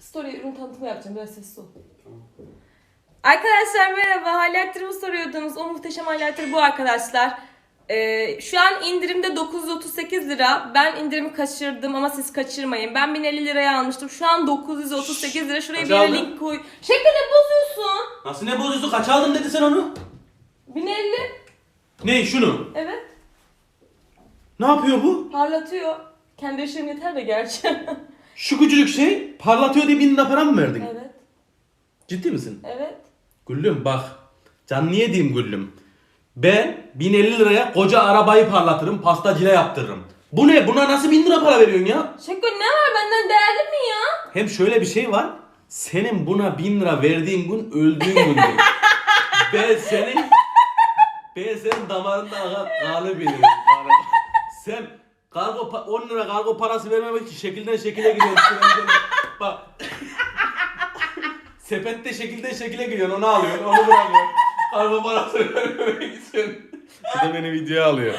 Story ürün tanıtımı yapacağım. Biraz sessiz ol. Arkadaşlar merhaba. Highlighter'ımı soruyordunuz. O muhteşem highlighter bu arkadaşlar. Ee, şu an indirimde 938 lira. Ben indirimi kaçırdım ama siz kaçırmayın. Ben 1050 liraya almıştım. Şu an 938 lira. Şuraya bir Kaça aldın? link koy. Şekli ne bozuyorsun? Nasıl ne bozuyorsun? Kaç aldın dedi sen onu? 1050. Ne şunu? Evet. Ne yapıyor bu? Parlatıyor. Kendi ışığım yeter de gerçi. Şu küçücük şey parlatıyor diye bin lira para mı verdin? evet. Ciddi misin? Evet. Güllüm bak. Can niye diyeyim Güllüm? Ben 1050 liraya koca arabayı parlatırım, pastacıyla yaptırırım. Bu ne? Buna nasıl 1000 lira para veriyorsun ya? Şeko ne var benden değerli mi ya? Hem şöyle bir şey var. Senin buna 1000 lira verdiğin gün öldüğün gündür. ben senin ben senin damarında akan kanı bilirim. Sen kargo pa- 10 lira kargo parası vermemek için şekilden şekile gidiyorsun. Bak. Sepette şekilden şekile gidiyorsun onu alıyorsun onu bırakıyorsun. Kargo parası vermemek için. Bir de beni videoya alıyor.